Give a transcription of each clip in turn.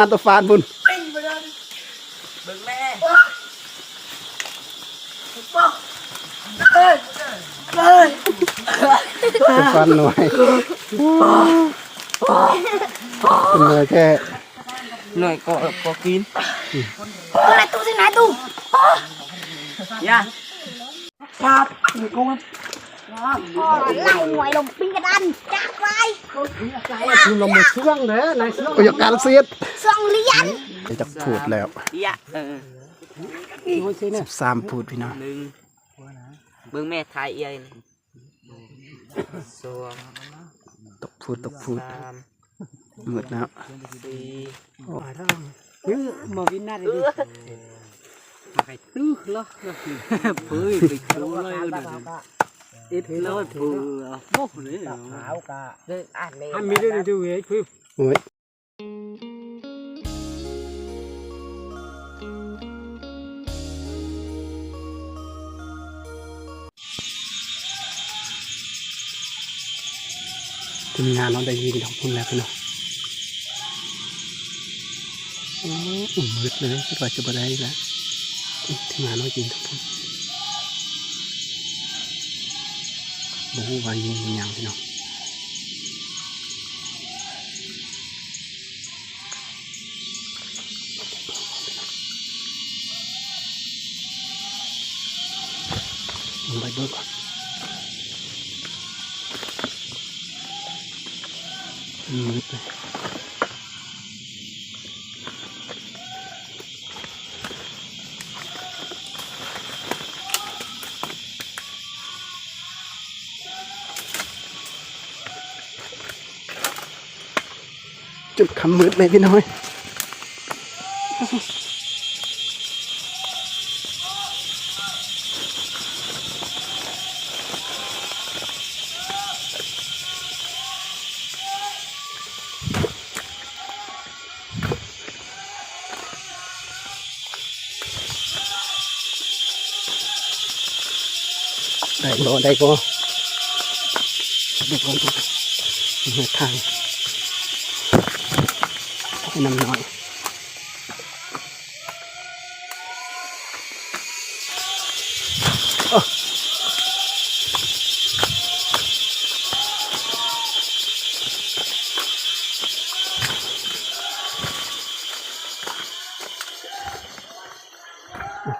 อันตะฟานบุญปิ้งไปเลยเบิ่งแม่เอ้ยเอ้ยตะฟานหน่อยเป็นเลยแค่หน่อยก็ก็กินตัวไหนตู้ที่ไหนตู้ย่าครับมีกุ้ง พ่อไล่หน่วยลงปิ้งกระดานจากไว้คุณลงมาช่วงเด้อนายช่วงประโยคการเสียดสองเหรียญจะพูดแล้วย่าเออสิบสามพูดพี่น้องหนึ่งเบิ่งแม่ทายเอียนสองตกพูดตกพูดสามหมดแล้วสี่ cứ mà viên nát đi mà phải tư lo bơi bị cứu lên ít lo thù bốc nữa เดินอ่านเลย anh mi đi đi về cứ โอ้ยทีมงานเราได้ยินของคุณแล้วพี่น้องโอ้อุ่มมืดเลยคิดว่าจะบ่ได้แล้วทีมงานเรายินของคุณ บอกว่ายิงยิง ยังพี่น้องลงไปเบิกก่อนมืดเลยจุดคำมืดเลยพี่น้อยได้บ่ได้บ่ได้บ่เหนือทาง ให้น้ำน้อยโอ้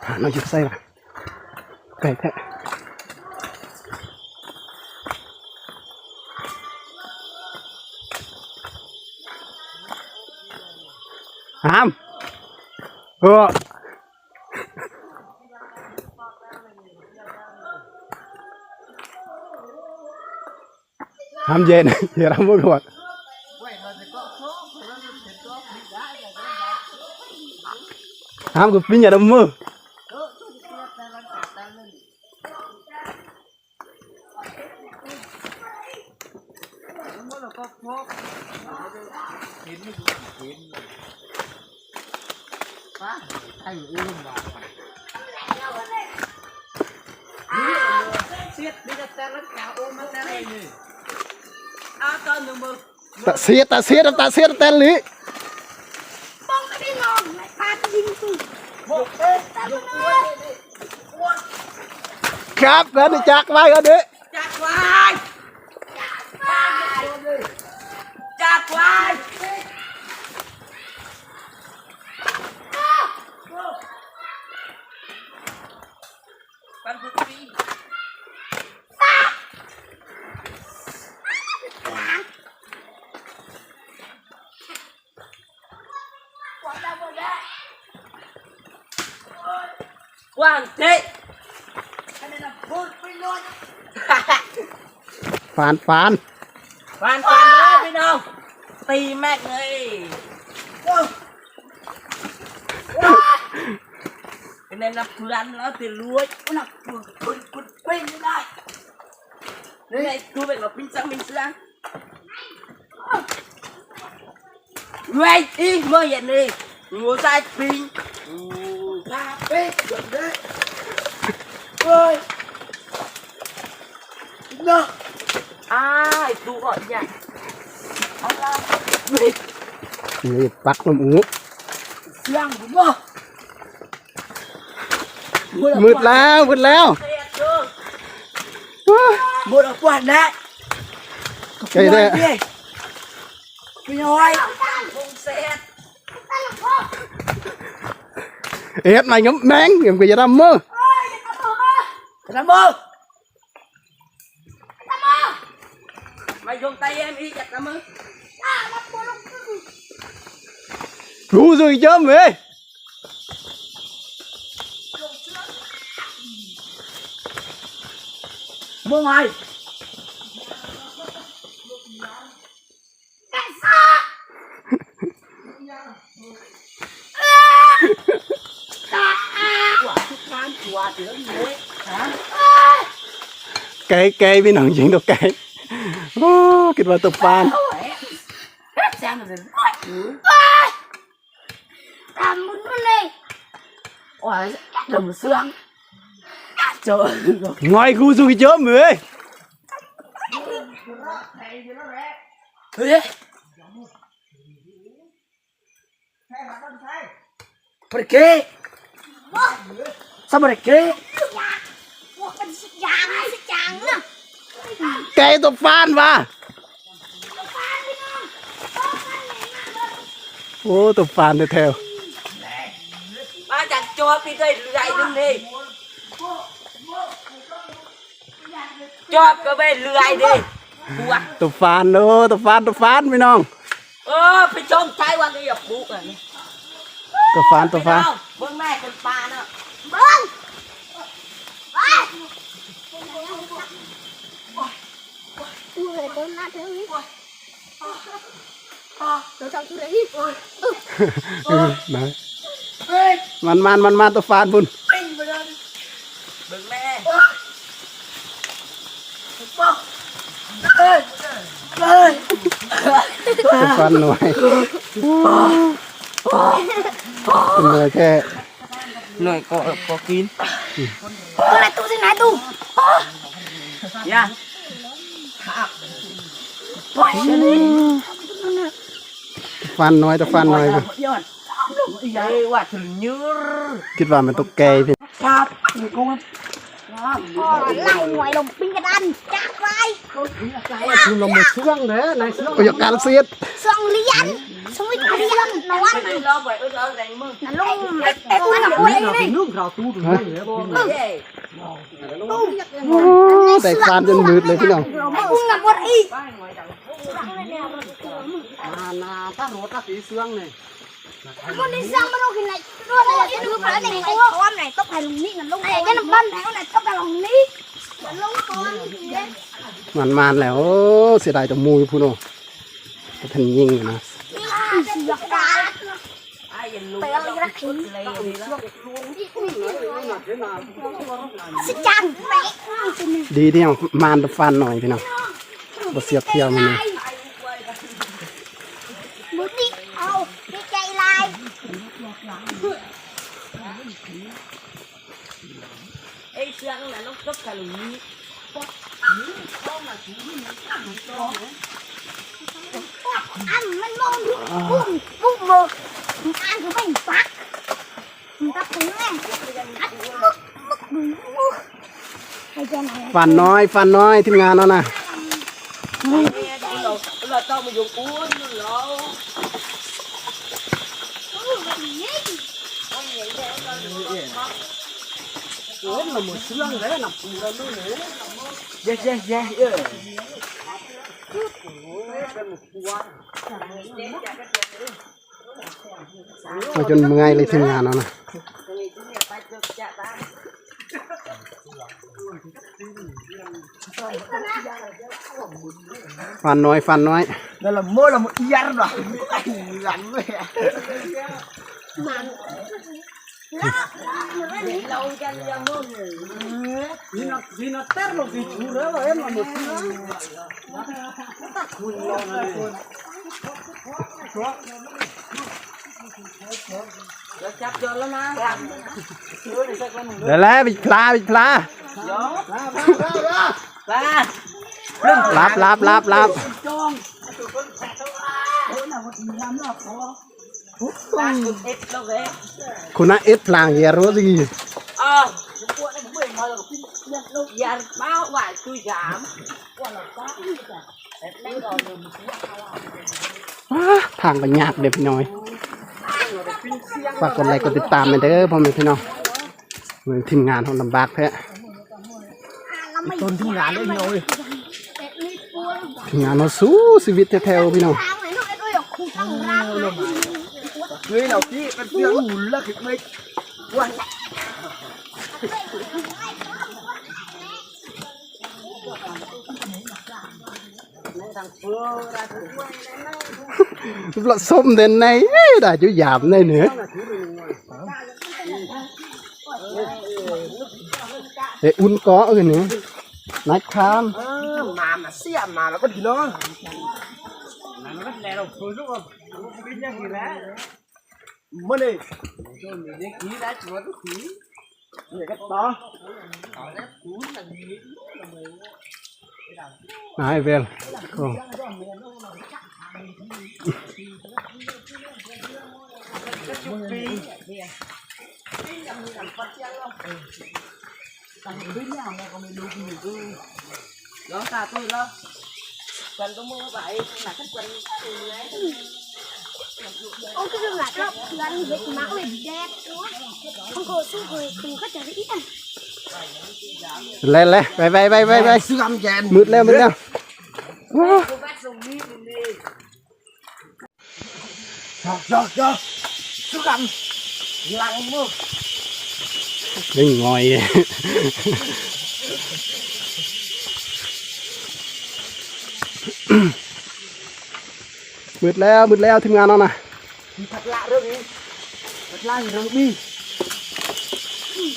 ฐา Hứa. Ham dên, thì ra mỗi người. Ham của pin nhà đông mưa. เออห้ามเย็นอย่าทำมือก่อนห้ามบปิ้งอย่าทำมือตะเสียตะเสียตะเสียตะลิป้องไม่ได้นอนไม่พาไปยิงตู้ครับกันดิจักไว้กันดิจักรวายจักรวายปันพุทธี หวังได้หมดได้ กว้างเจ๊ อันนั้นนะพูดไปนอน ฟานฟานฟานฟานเด้อพี่น้อง ตีแม็กเลยเป็นในนับพลันแล้วตีรวยอุณหภูมิคุณคุณปิ้งไม่ได้นี่ไงกูเป็นแบบปิ้งซังปิ้งซังเว้ยอีเมื่อเย็นนี่งูใส่ปิ้งงูใส่ปิ้งเดี๋ยวนี้เว้ย เนาะ ai tu gọi nhỉ ông la นี่ปักลมอู้เสียงผมบ่มืดแล้วมืดแล้วเสียจูหมดกว่านะไก่แท้พี่น้อยคงเสียเอ็ด mày ngấm máng ngấm cái gì đó mơ ทำมือมา โยง tay em đi chặt tao mơ rú rồi chớm về mơ mày quả thức ăn quả thì nó gì đấy hả cây cây bên nòng chuyện được cây ô kịch vào tập fan xem rồi ừ ทำบุญมันเลย quả đầm xương trời ơi ngoài khu rồi chớm về Ê. Perché? Sao perché? พวกมัน สักอย่างสักอย่างนะ cây tập fan va ô tập fan được theo Ba chặt cho đi đây lại đừng đi. Cho cái bên lười đi. Ủa, tập fan đó tập fan tập fan bên nòng ơ, phải trông trái qua cái dọc bụng này. tập fan tập fan Không, bữa nay con ba nữa. เบิ้งไปดูเลยต้นหน้าเธอนี่เดี๋ยวจัง กูเลยนี่ ừ, đấy man man man man tập fan bun Đừng nè. tập fan nói người thế Này có có kín. ตัวไหนตู้ที่ ไหนตู้ Nha. fan nói tập fan nói bun Đây quả thử như คิดว่ามันตกแกพี่ Pháp Cô พ่อไล่หน่วยลงปิ้งกระดานจากไปคือลมมาช่วงเด้อนายช่วงประโยคการเสียดสองเหรียญสวิตเหรียญนวัน Đi lo vậy ơi lo đánh mừng นั่นลงไอ้ตัวนั้นกูนี่เองเรานี่เป็นนุ่มเราตู้ถึงนี่แล้วเป็น Ê แต่ฟานจนมืดเลยพี่น้องไอ้อุ้งกับหมดอี กอาณาถ้ารถถ้าสีเสื่องเลยคนที่สร้างมันต้องกินไหนตัวไหนคือพระไหนไอ้ก้อนไหนต้องไปลงนี่นั่นลงไอ้ยันบ้านไหนก็ไหนต้องไปลงนี่ลงก้อนมันมานแล้วโอ้เสียดายแตัวมูยพูโนแต่ทันยิงอยู่นะเสียกา Ai dành luôn ไปเอาอีกรักทิ้ง Lê đi đó สิจังเป๊ะดีที่ยังมานฟันหน่อยพี่น้องบ่เสียบเที่ยวมันนี่มุติเอาดีใจลาย Ê xương là nó cấp cả lùi อันมันมองดูปุ้มปุ้มมืออันคือไม่ฟักมันก็ถึงแม่อันมึกมึกมึกไอ้เจ้าไหนฟันน้อยฟันน้อยทีมงานเนาะนะ là tao mà dùng cuốn lỗ โอ้เราหมดเสื่องเลยหนับปูแล้วนู่นเลย yeah yeah yeah yeah มาจนเมื่อยเล ยทีมงานเนาะนะฟันน้อยฟันน้อย đây là mơ là một yar rồi lạnh vậy lâu cho cho mơ người นี่นักนี่นักเต้นเราสีชูแล้วเอ็มเราหมดเสื่อง Rồi chắp cho nó má เดี๋ยวแล้วบิดพลาบิดพลา ba รับรับรับรับ chôn ta cũng ít đâu ghê คุณน่ะเอ็ดพลางเยอะรู้สิ ờ của này cũng mười mà là cũng nhận đâu giờ bao vài tôi giảm qua là có lấy rồi rồi mình sẽ ว้าทางก็ยากเด็กพี่น้อยฝากกดไลค์กดติดตามไปเด้อพ่อแม่พี่น้องเมืองทีมงานของลำบากแท้ต้นที่งานได้ยังไงทีมงานเราสู้ชีวิตแท้ๆพี่น้องทางไหนน้อยด้วยคุณต้องรักนะ người nào kia bên phía ngủ là cái mấy quanh ละ ส้มเด่นในได้จุหยาบในเนื้อเดี๋อุ่นก้ออื่นเนื้อนักครามมามาเสียมาแล้วก็ดีเนาะมันเลยขี้ได้ชวนขี้เนี่ก็ต่อ กอะเล่นเลยไปไปไปไปไป sư âm chèn มืดแล้วมืดแล้วว้า rồi rồi rồi sư âm lặng mua ไม่งอยมืดแล้วมืดแล้วทีมงานเรานะ thật lạ rồi đi thật lạ rồi đi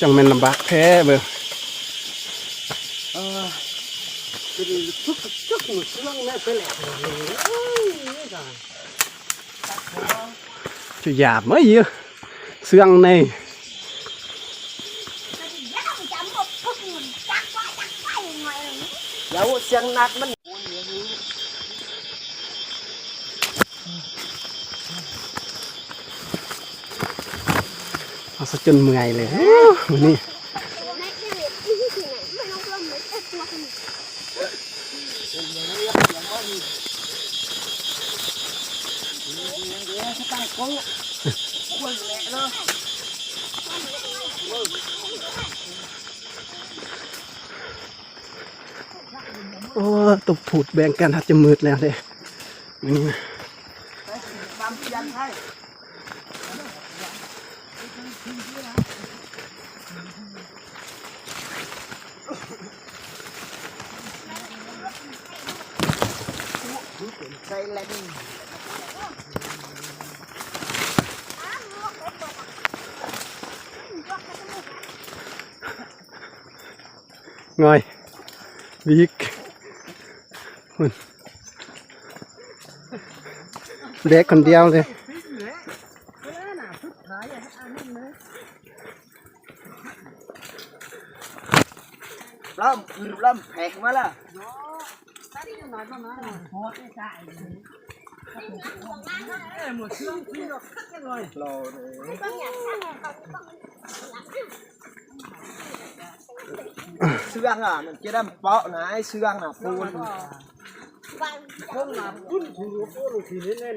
จังแม่นลำบากแท้เบอ ờ cái chút chút một xương nó phải lẹ จะหยาบไหมเยอะเสื่องในยักษ์จำบอกพวกมันจักว่าจักไปยังไง dấu xiang nát mình เอา ซะจนเมื่อยเลยวันนี้ในที่เรียนที่ที่ไหนไม่ต้องเริ่มเลยเอ็ดตัวคนโอ้ตบผูดแบ่งกันถ้าจะมืดแล้วเลยนี่นะ bám chân hay ใส่เล่นงอยวิกหุ่นเด็กคนเดียวเลย lâm lâm phẹt mà là เสื่องอะมันจะได้เปาะนะไอ้เสื่องอะปูนคนหนาพุ่นถือโอ้โหทีนี้แน่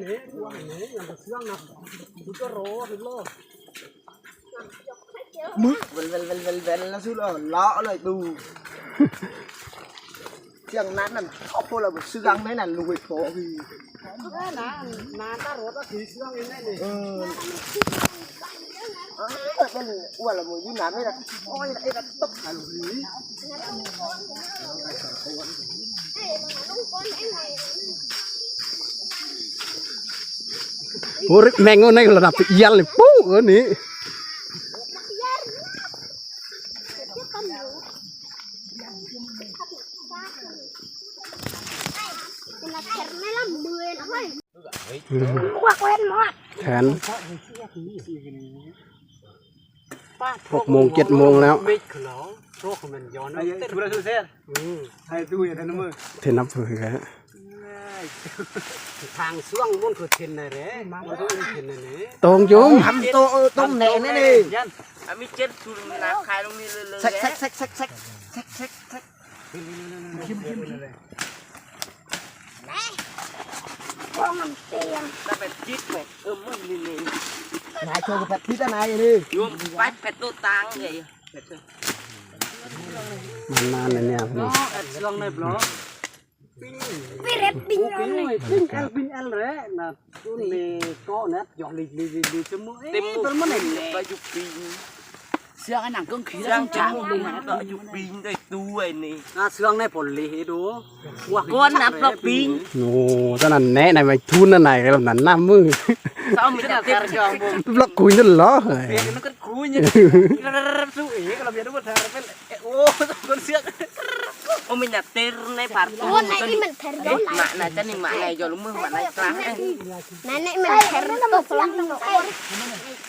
เนี่ยว่าเนี่ยอย่างกับเสื่องนะมันก็รอเป็นโลมึกเวลเวลเวลเวลเวลแล้วสุดแล้วเลาะเลยดูเสียงนั้นน่ะเขาพูดเราเสื่องไม่นั่นลุยโผล่พี่นะนานตารถก็ถือเสื่องเองแน่เลยเออเออมันอ้วนละมึงยู่นานไม่ได้โอ้ยไอ้ระตบหาลุยโอ้แมงในระดับยันเลยปุ๊เออนี่อะไรไม่ละมือนะเฮ้ย ควักเว้นหมดแขนหกโมงเจ็ดโมงแล้วเรศทุเรศ Ừ. ไอ้ดูอย่างนั้นมึงเทนับเผื่อทางช่วงมันคือเทนเลยเด้มันต้องเทนเลยตรงจุ้มทำโตต้มแหน่นี่นี่อามีเจ็ดชุนน้ำคายลงนี่เลยเลยแซกแซกแซกแซกแซกแซก แซกพองมันเตียงแต่แบบจิ๊ดแบบเออมึงนี่นี่นายโชว์แบบพี่ตานายนี่โยมไปเป็ดตัวตังไงมันนานเลยเนี่ยพี่น้องช่วงในบล็อกพี่เร็บปิ้งปิ้งหน่อยปิ้งอัลปิ้งอัลเลยนะตุ้นนี่ก็เน็ตหยอกลีลีลีลีจมูกเต็มเต็มมันไหนก็ยุบปีน เสียงอันหนังก็ขี้ย่างจ้างเลยก็ยุบปีนได้ตัวนี่อะเสียงในผลลีดูก้อนน้ำปลาปีนโอ้ตอนนั้นแนะในไปทุนนั่นไหนกันนั้นหน้ามือเศร้ามีแต่เต็มจองผมบล็อกคุยนั่นเหรอเฮ้ยเปียกมันก็คุยเนี่ยสู้เอ๋ก็เราเบียดด้วยเธอเป็นโอ้คนเสือกโอ้มีแต่เต็มในผ่านโอ้นายนี่มันแผ่นร้อนไหลหมาน่ะจะนี่หมาไหนยอมมือหมาไหนกลางนายนี่มันแผ่นตกหลังหนู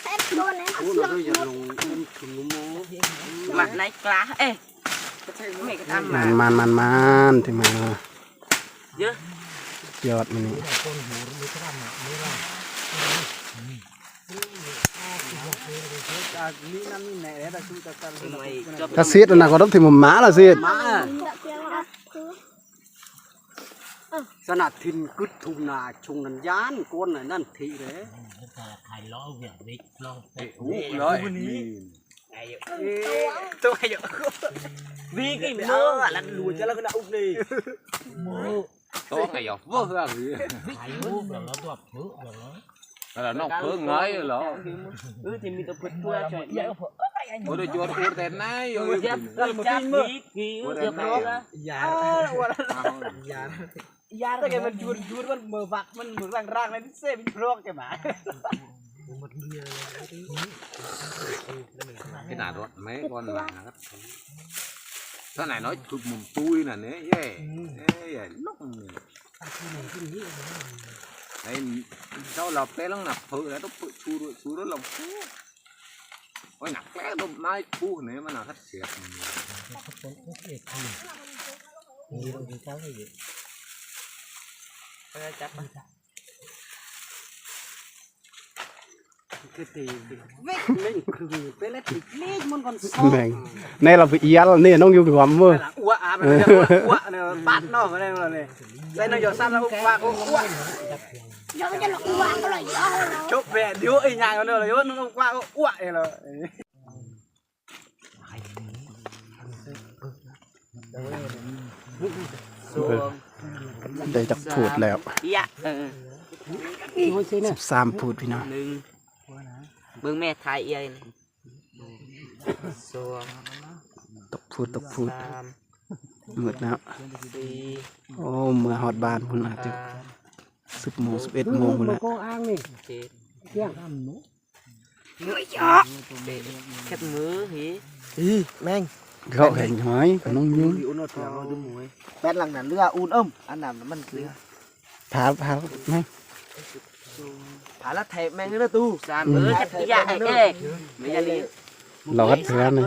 แผ่นโดนนะโอ้เราอย่าลงถึงโมหมาไหนกลางเอ๊ะไม่ก็ทำมัมานมันมันมันถึงมาเยอะยอดมันนี่จากนี้นั่นนี่ไหนแต่สู้แต่กันไม่จบถ้าเสียดนะก็ต้องถึงหมาละเสียดมาสนั ดทินกึดทุมนาชงนันยานกวนนั่นทีเลยตัวเยอะวิ่งไอ้เมื่อ แล้วรู้จะแล้วก็อุ้มนี่ Có cái giọt vỡ ra gì là nó phớ ngay rồi เออที่มีตัวพุทธตัวช่วยเยอะ Ủa đây chuột cuốn tên này เย rồi อะจับมีกี่เยอะไปละยายายาถ้าแกมันจูดจูดมันมือวักมันมือร่างร่างเลยเซ่เป็นโรคแกหมา Cái nào đó mấy con là Cái này nói thuộc mùng tui nè nè yeah yeah lúc Đây sao lọc cái lăng nạp thử là nó phụ chu chu đó lòng phú Ôi nạp cái đó mai phú này mà nào thắt xịt จับคือตีเว กเล่นคือเป็นเล็กเล็กมันก่อนแม่งในเราไปเอียแล้วนี่น้องอยู่ควมมืออ้วอาไปเลยอ้วเนี่ยปัดนอกอะไรเลยใส่นายอซ้ำแล้วว่าก็อ้วเดี๋ยวจะหลอกวางก็เลยย่อเราชกแบะเดี๋ยวไอ้ยางกันเลยว่าน้องว่าก็อ้วเองเลยได้จักพูดแล้วสิบสามพูดพี่น้อง เบิ่งแม่ไทยเอ้ยสองตกพูดตกพูดสามมืดแล้วสี่โอ้เมื่อฮอดบ้านพุ่นอาจจะสิบโมงสิบเอ็ดโมงพุ่นละเจ็ดไม่ยอแปดแคบมือหีอีแม่งเขาแข่งหอยกับน้องยุ้งอุ่นเอาตัวเราดูมวยแป้นหลังนั้นเรืออุ่นเอิ่มอันนั้นมันเรือพาพาไหม ผาละแทแม่งเรือตู้สามเออจะพี่ยาไอ้เอ้ยไม่ใช่นี่เราฮัดเถื่อนเลย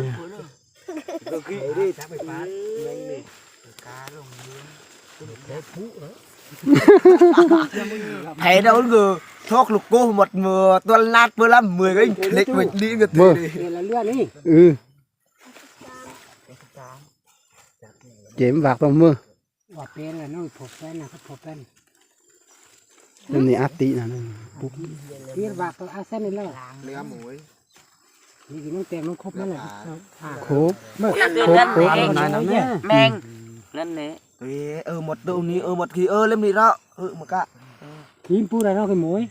ก็คือดิทักไปฟ้าแม่งนี่ thầy đâu ngờ thoát lục cô một mưa tôi nát vừa lắm mười cái lịch mình đi ngược เมื่อเออเรื่องนี้เออเจมฝากตัวมือว่าเป็นแล้วน้อ งผมเป็นนะครับผมเป็นนั่นนี่อาตินะนั่นปุ๊บเรียกว่าตัวอาเซนนี่แหละ lia mũi นี่คือน้องเต็มน้องครบนั่นแหละครบนั่นเดือนนั่นเองแมงนั่นเนี่ย Ê, ừ một đâu ní ừ một khi ơ lên đi đó ừ một cả ทีมพูดอะไรน้องคือหมวย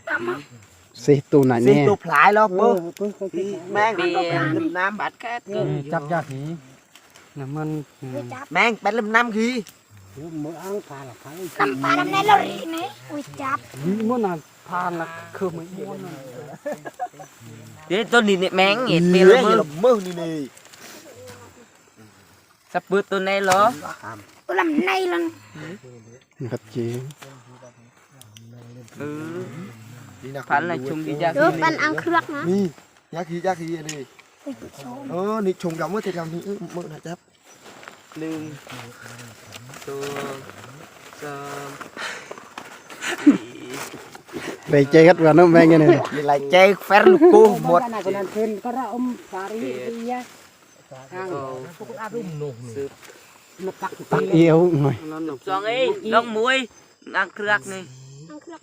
เซตัวไหน xin แน่ tục lại lo bơ ปึ๊บ thì mang เปลี่ยน lâm nam บัตรแค่เกินจับ มืออ้งพาละพาลำปลาลำในเรารีนี่อุ้ยจับมื่อน่ะพาละคือมืออ้วนเดี๋ยวต้นนี้เนี่ยแมงเงี้ยเปลือมือนี่นี่สับปืดตัวไหนเหรอตัวลำในลันนัดเจียงพันละชงดีจังดูปันอังเครือกนะนี่ยากียักษ์ยีเออนี่ชงดำเมื่อเทำนี้เมื่อไหร่จับะทางพวกอารุ่มหนุ่มมาตักตักเอวหน่อย Xong ấy, lông muối Ăn khắc này อันเครือ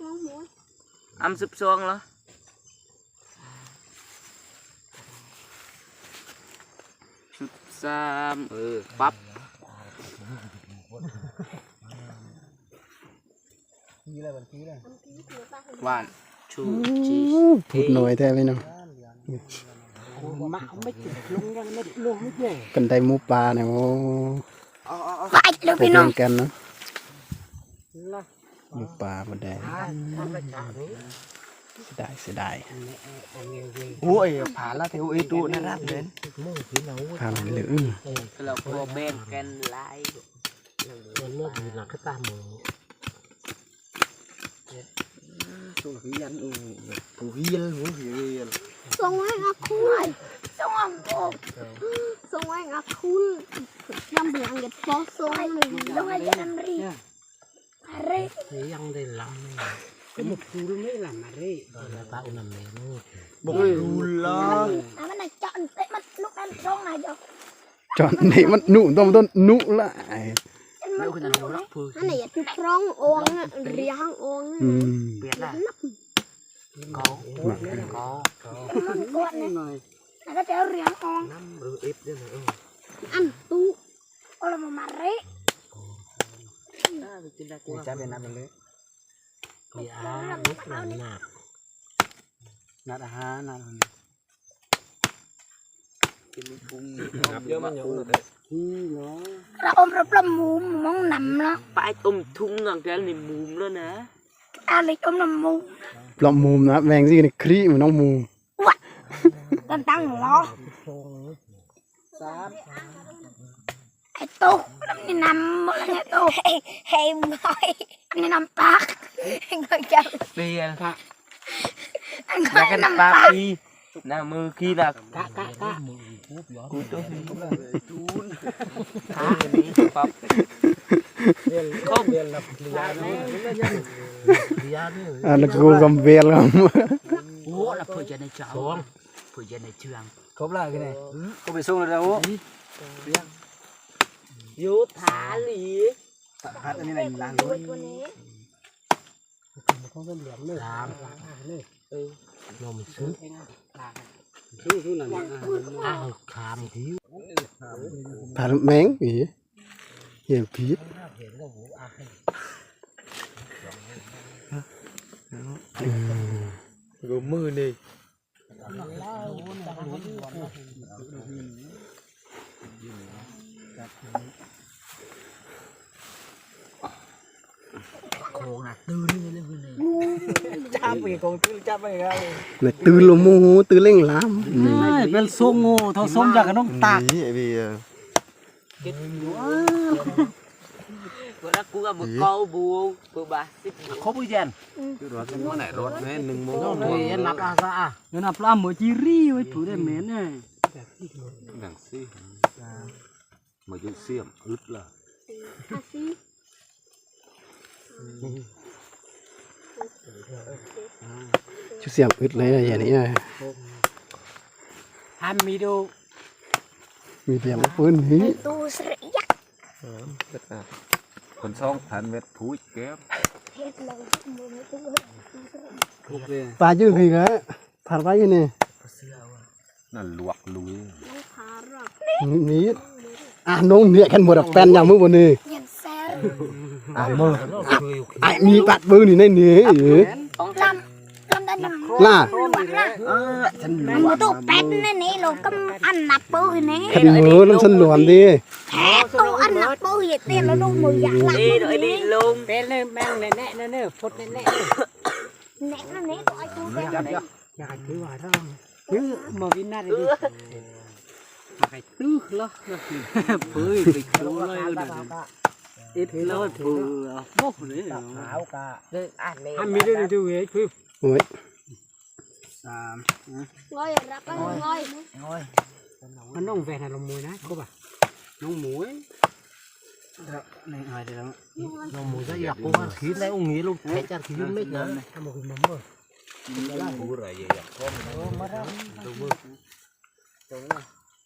ก น้องหมู Ăn sụp xoong đó สามเออปั๊บ one two three พูดหน่อยแท้ไหมน้องมาไม่ติดลงยังไม่ลงไม่เจ๋กันไดหมูปลาเนี่ยโอ้ไปเลยไปพี่น้อเล่งนกันเนาะละหมูปลาบดแด งทำประจานี้เสียดายเสียดาย ui phá là thiếu ý tụ nó ráp đến พามันเหลือ là cô bên ken lại มันเมื่อดีหนักก็ตามมือ xuống khí ăn ừ Thủ hiên, muốn hiên. ส่งให้อาคุณส่งให้ผมส่งให้อาคุณยำเบียงเก็บพอส่งหนึ่งส่งให้ยันรีอะไรยังได้ลำ ก็หมดคูไม่ลำอะไรแล้วป้าอุณำเมนู Bọc rùn lo. อะมันน่ะเจาะเตะมันลูกนั้นช่องไหนเจ้าจอนนี่มันห นุต้นต้นหนุละไอ้มันลูกนั้นอันไหนจุดร้องโองอะเรียงโองอะอืม biết là นับ có có มันกดเนี่ยหน่อยแล้วก็จะเรียงโองน้ำเออเอฟด้วยนะเอออันตู้เอาละมามาเร่จะเป็นน้ำเลยมีอาลุกหนักหนักนัดอาหารนัดงับเยอะมันอยู่เลยที่เนาะเราอมเราปลาหมูมองนำแล้ว phải ôm thung ngang cái này mùm luôn nè อะไรอมน้ำหมูปลอมมุมนะแบงซี่นี่ครีเหมือนน้องมูมกันตั้งล้อสาม ไอ้ตุ๊กน้ำนี่น้ำมึงไอ้ตุ๊ก Hay mỏi อันนี้น้ำปัก Ngồi chậm ตีกันพระอันนี้แล้วกันน้ำปาปักตีหน้ามือขี้ละกะกะกะกูต้องมีจูนนี้ปั๊บ Anh cô gầm về lắm. โอ้ละเพื่อจะในเจ้าเพื่อจะในเชือง ครบแล้วกันเลยกูไปส่งแล้วนะโอ้ ยแล้ว Vô thả lì พัดอันนี้อะไรล้างตัวนี้เขาเป็นเหลี่ยมเลยสามเลยเออลมซื้อซื้อซื้อหนังอ้าวขามทีผ่านแมงอีเหี้ยผี Gồm mưa này. โคงนะตื่นนี่เลยเลยจ้าไปกองตื่นจ้าไปกันเนี่ยตื่นลมโมโหตื่นเร่งล้ามอืมเป็นทรงงูเท่าทรงจากน้องตาก Ý, vì ờ, Bữa đó cú gặp một câu bù Bù bà xích เขาไปเย็นคือรถมันไหนรถแม่หนึ่งโมงโอ้ยนับอาซาเงินนับปลาหมอจีรีไว้ถูได้เหม็นเนี่ยดังซี่ มาจุดเสียมอึดละอาซีชุดเสียงอึดเลยนะอย่างนี้นะทำมีดูมีเสียงปืนนี้ตู้สระยักษ์ tất cả. คนซ่องพันเม็ดผู้แก้มเฮ็ดเลยมือไม่ตู้ถูกเลยปลาจืดพี่ก็ผ่านไปอยู่นี่นั่นลวกลุยน้ องขาหรอกนี่อะน้องเนี่ยกันหมดอะแฟนอย่างมือบนนี่ยันแซ่อะมือไอ้มีปัดมือนี่ในนี่เออลำลำดันน้ำล่ะ Ơ Chân มันมือตู้เป็ดนี่นี่เราก็อันนับปืนนี่ขันมือน้ำสันหลวมดิแท้ตู้อันนับปืนเตี้ยแล้วดูมืออยากหลับ Đi rồi đi luôn เป็นเลยแม่งแน่แน่แน่แน่ฟดแน่แน่แน่นั่นนี่ตัวไอ้ตู้แซ่อยากถือว่าร่างยื้อมาวินาทีมาใครตื้อเห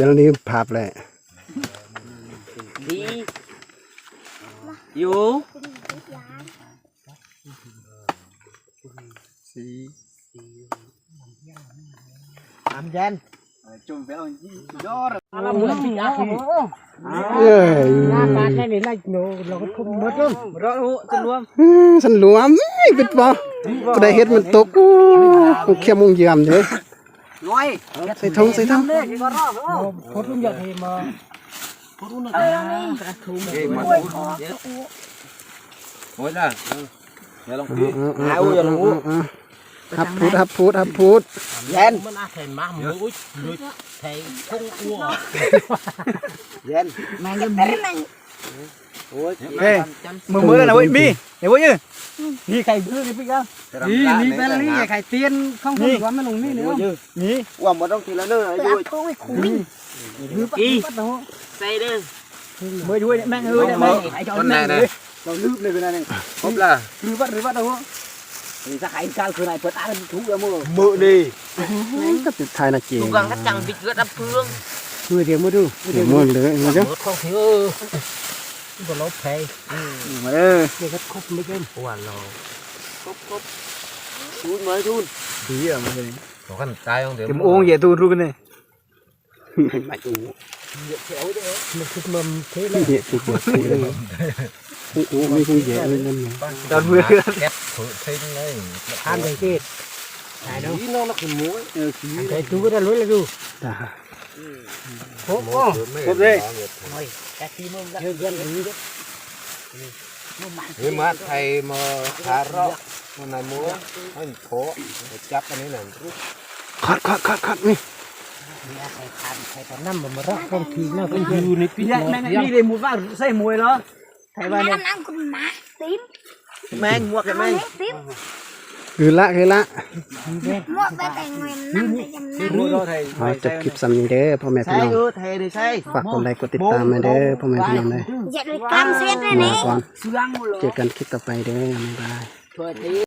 พูดพุ่นนะพูดหน่อยน้อย Ang. nó muối chưa nè thì có cho cha u thầy bị đây mới Nam. nói cái dân là má nữa cướp thay là sao mình có mút rồi cho có thay nữa đây là cái bên này nữa เป็นอันนี้ภาพแหละ đi vô Cái gì cái giá làm gen chung phải ông do rồi làm một bị ác เอ้ย bạn này đến này nó nó không mất luôn rồi hộ chân luôn อืมฉันหลวมเอ้ยเป็นบ่ก็ได้เฮ็ดมันตกโอ้มันเข้มมงเยี่ยมเด้ อ nói ใส่ทงใส่ทง phốt luôn giờ thì mà phốt luôn là เอ้ยมันปูโอ้ยล่ะเดี๋ยวลองดูเอาอย่าลงฮับพูดฮับพูดฮับพูด gen มันอาศัยมาหมูอุ้ยลุย thầy không ua gen mang cái cái này ôi Ê, mừng mưa là ôi mi hiểu chưa mi cày bữa đi biết không mi mi bên mi cày tiên không không quá mà lùng mi nữa không mi Qua một trong thì là nơi là tôi khủng đi xây đi mới đuôi mang hơi đây mang hãy cho ต้นไหน mang นะ hơi nó lướt lên bên này ครบล่ะ lướt bắt lướt bắt đâu thì ra hãy cao cửa này phật ăn thú ra mưa mự đi. ก็ติดท้ายนะเจ tụ gần các chằng vịt gớt đắp phương mưa thì mưa đu เดี๋ยวมึงเลยมาจ้ะ mưa không thiếu còn lốp thầy mà ơi cái rất khúc mấy cái hoàn lò thun mới thun tí à mà cái ขอขันตายของเดี๋ยว cái ôn vậy tôi ru cái này ไม่อู mình thích mầm thế เหี้ยติดหัวติดเลยโอ้โหไม่คงแย่เลยนั่นไง đòn mưa แก๊สถือทิ้งเลย than thầy chết này đâu nó nó cũng muối thầy chú cái đó lối là du จ้า hốt โอ้ quá ครบก็ครบเลยโอ้ยแต่ทีมึงเยอะเยอะเลยนี่มาไทยมาคาร์ร็อกมันนายมัวมันโผล่จับอันนี้หน่อยคัดคัดคัดคัดนี่นั่นมันมารักกันทีน่าเป็นอยู่ในปีนี้นี่เลยมูว่าใส่มวยเหรอไทยบ้านเนี่ยนั่งคุณมาติ้มแมงมัวกันไหมติ้ม อละคือละ mua bé cái người năm cái dầm năm mua đó thầy เอาจบคลิปซ้ำนี้เด้อพ่อแม่พี่น้อง ơ thầy để xây ฝากกดไลค์กดติดตามมาเด้อพ่อแม่พี่น้องเด้อ dạy được cam xét đây มา nè ก่อน xương rồi เจอกันคลิปต่อไปเด้อบ๊ายบาย thôi thì